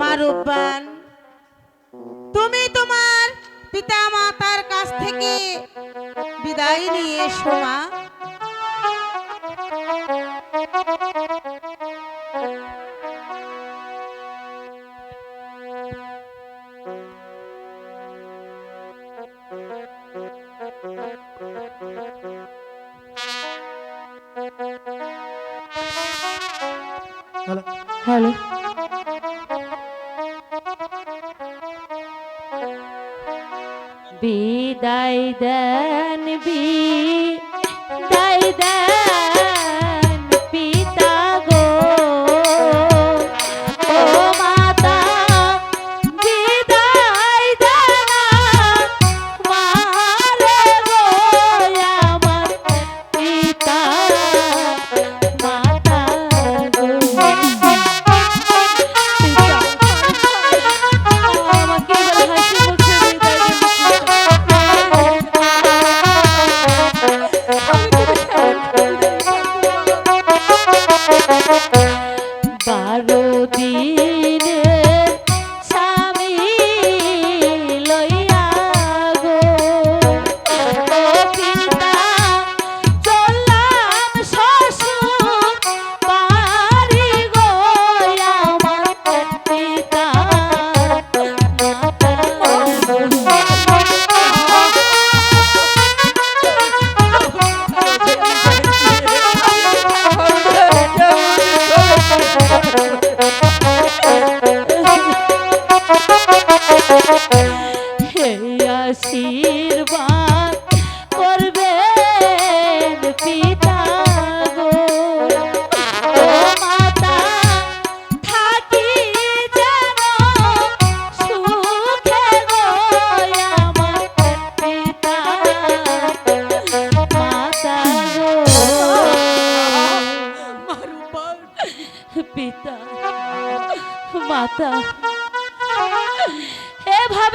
মারুবান তুমি তোমার পিতা মাতার কাছ থেকে বিদায় নিয়ে এসো মা। হ্যালো। হ্যালো। বিদায় দেন বিদায় দেন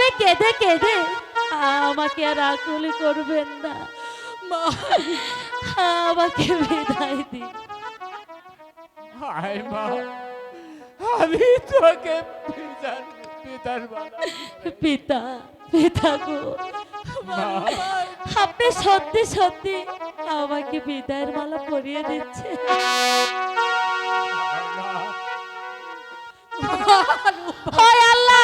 এভাবে কেঁদে কেঁদে। আমাকে আর আকুলি করবেন না। মা আমাকে বিদায় দিন। হায় মা আমি তোকে পিতার পিতার পিতা পিতা গো। আপনি সত্যি সত্যি আমাকে বিদায়ের মালা পরিয়ে দিচ্ছে আল্লাহ।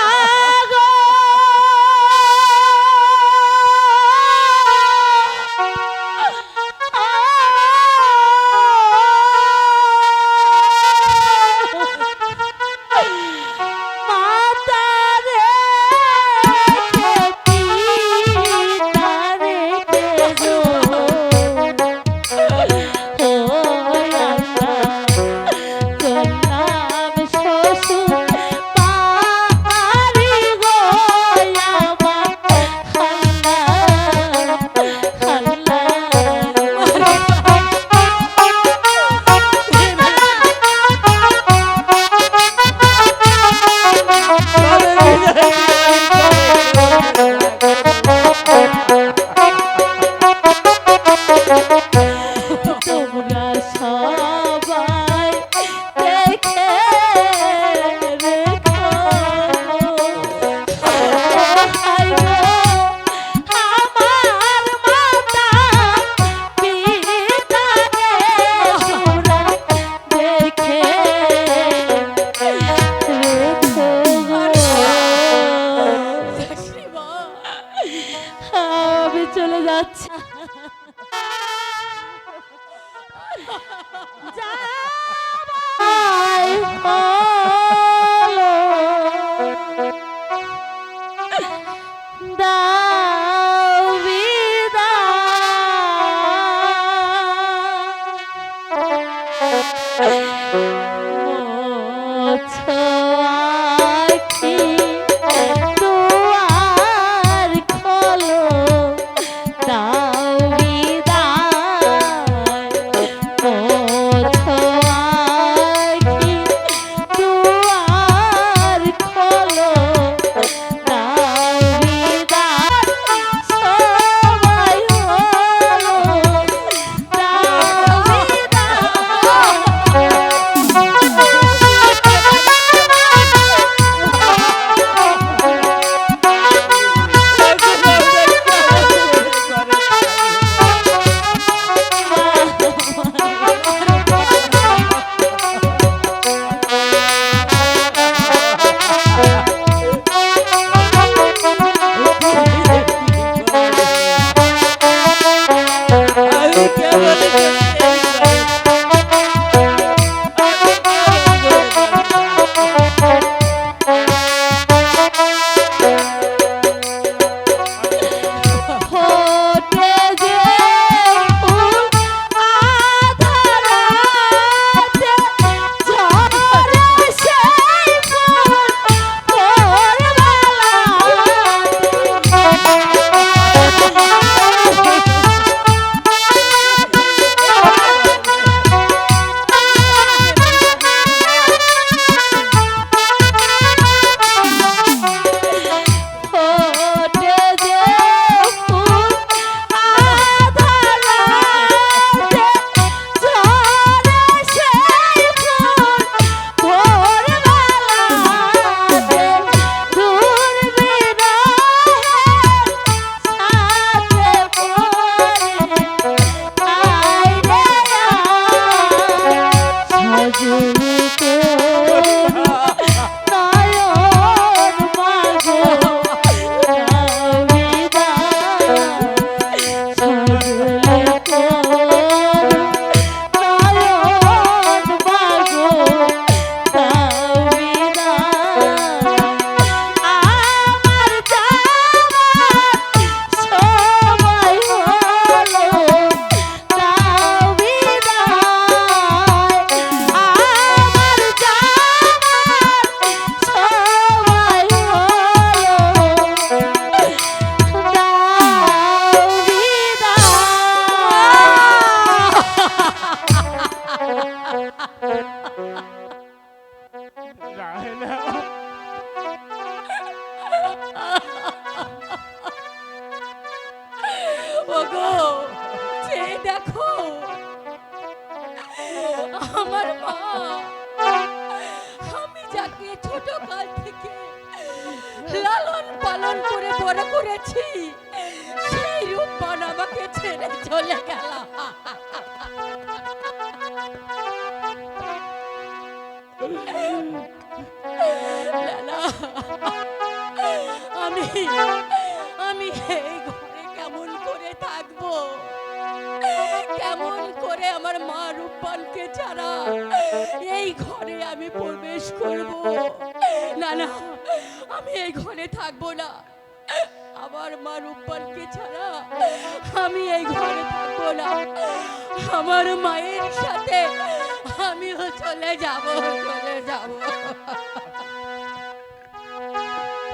লালন পালন করে বড় করেছি। সেই রূপবান আমাকে ছেড়ে চলে গেল। আমি আমি এই ঘরে কেমন করে থাকব? কেমন করে আমার মা রূপবানকে ছাড়া এই ঘরে আমি প্রবেশ করব? না না আমি ঘরে থাকব না। আমার মা রূপবানকে ছাড়া আমি এই ঘরে থাকব না। আমার মায়ের সাথে আমিও চলে যাব চলে যাব।